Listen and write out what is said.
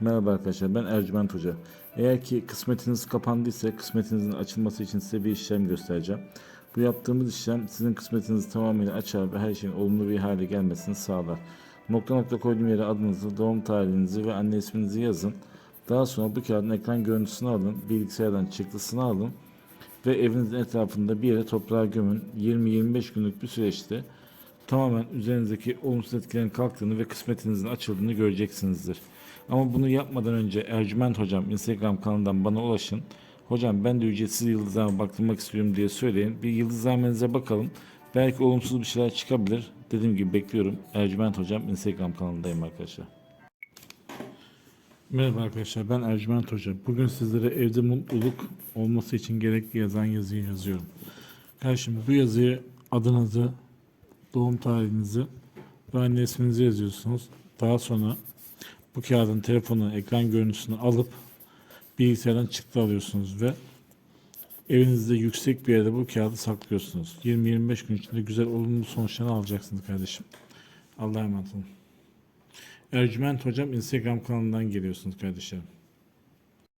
Merhaba arkadaşlar ben Ercüment Hoca. Eğer ki kısmetiniz kapandıysa kısmetinizin açılması için size bir işlem göstereceğim. Bu yaptığımız işlem sizin kısmetinizi tamamıyla açar ve her şeyin olumlu bir hale gelmesini sağlar. Nokta nokta koyduğum yere adınızı, doğum tarihinizi ve anne isminizi yazın. Daha sonra bu kağıdın ekran görüntüsünü alın, bilgisayardan çıktısını alın ve evinizin etrafında bir yere toprağa gömün. 20-25 günlük bir süreçte tamamen üzerinizdeki olumsuz etkilerin kalktığını ve kısmetinizin açıldığını göreceksinizdir. Ama bunu yapmadan önce Ercüment Hocam Instagram kanalından bana ulaşın. Hocam ben de ücretsiz yıldızlarıma baktırmak istiyorum diye söyleyin. Bir yıldızlarınıza bakalım. Belki olumsuz bir şeyler çıkabilir. Dediğim gibi bekliyorum. Ercüment Hocam Instagram kanalındayım arkadaşlar. Merhaba arkadaşlar ben Ercüment Hoca. Bugün sizlere evde mutluluk olması için gerekli yazan yazıyı yazıyorum. Kardeşim bu yazıyı adınızı, doğum tarihinizi ve anne isminizi yazıyorsunuz. Daha sonra bu kağıdın telefonun ekran görüntüsünü alıp bilgisayardan çıktı alıyorsunuz ve evinizde yüksek bir yerde bu kağıdı saklıyorsunuz. 20-25 gün içinde güzel olumlu sonuçlarını alacaksınız kardeşim. Allah'a emanet olun. Ercüment Hocam Instagram kanalından geliyorsunuz kardeşlerim.